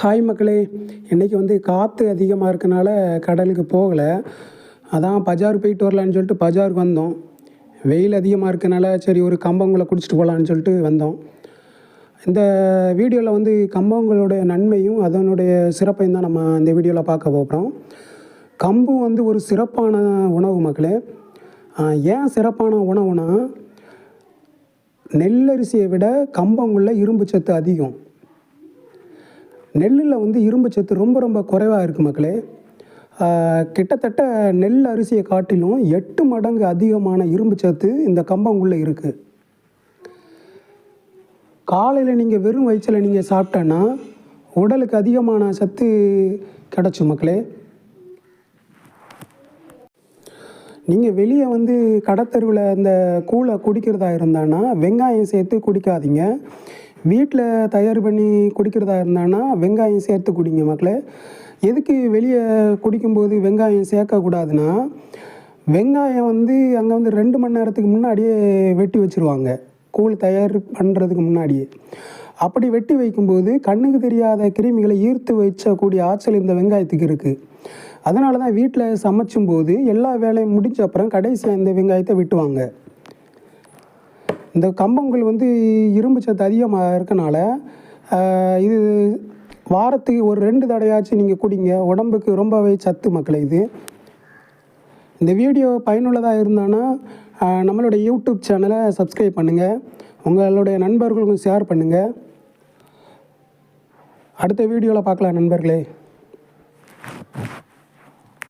Hi மக்களே. இன்றைக்கி வந்து காற்று அதிகமாக இருக்கனால கடலுக்கு போகலை. அதான் பஜார் போயிட்டு வரலான்னு சொல்லிட்டு பஜாருக்கு வந்தோம். வெயில் அதிகமாக இருக்கனால சரி ஒரு கம்பங்களை குடிச்சிட்டு போகலான்னு சொல்லிட்டு வந்தோம். இந்த வீடியோவில் வந்து கம்பங்களுடைய நன்மையும் அதனுடைய சிறப்பையும் தான் நம்ம இந்த வீடியோவில் பார்க்க போகிறோம் கம்பு வந்து ஒரு சிறப்பான உணவு மக்களே. ஏன் சிறப்பான உணவுனா நெல்லரிசியை விட கம்பங்குள்ள இரும்பு சத்து அதிகம். நெல்லில் வந்து இரும்பு சத்து ரொம்ப ரொம்ப குறைவாக இருக்குது மக்களே. கிட்டத்தட்ட நெல் அரிசியை காட்டிலும் எட்டு மடங்கு அதிகமான இரும்பு சத்து இந்த கம்பங்குள்ளே இருக்குது காலையில் நீங்கள் வெறும் வயிற்றில் நீங்கள் சாப்பிட்டேன்னா உடலுக்கு அதிகமான சத்து கிடச்சும் மக்களே. நீங்கள் வெளியே வந்து கடத்தருவில் இந்த கூழை குடிக்கிறதா இருந்தான்னா வெங்காயம் சேர்த்து குடிக்காதீங்க. வீட்டில் தயார் பண்ணி குடிக்கிறதா இருந்தான்னா வெங்காயம் சேர்த்து குடிங்க மக்களே. எதுக்கு வெளியே குடிக்கும்போது வெங்காயம் சேர்க்கக்கூடாதுன்னா வெங்காயம் வந்து அங்கே வந்து ரெண்டு மணி நேரத்துக்கு முன்னாடியே வெட்டி வச்சுருவாங்க. கூழ் தயார் பண்ணுறதுக்கு முன்னாடியே. அப்படி வெட்டி வைக்கும்போது கண்ணுக்கு தெரியாத கிருமிகளை ஈர்த்து வைச்சக்கூடிய ஆற்றல் இந்த வெங்காயத்துக்கு இருக்குது அதனால தான் வீட்டில் சமைச்சும் போது எல்லா வேலையும் முடிஞ்ச அப்புறம் கடைசியாக இந்த வெங்காயத்தை வெட்டுவாங்க. இந்த கம்பங்கள் வந்து இரும்பு சத்து அதிகமாக இருக்கனால இது வாரத்துக்கு ஒரு ரெண்டு தடையாச்சும் நீங்கள் குடிங்க. உடம்புக்கு ரொம்பவே சத்து மக்களை இது. இந்த வீடியோ பயனுள்ளதாக இருந்தானா நம்மளுடைய யூடியூப் சேனலை சப்ஸ்கிரைப் பண்ணுங்கள் உங்களுடைய நண்பர்களுக்கும் ஷேர் பண்ணுங்கள் அடுத்த வீடியோவில் பார்க்கலாம் நண்பர்களே.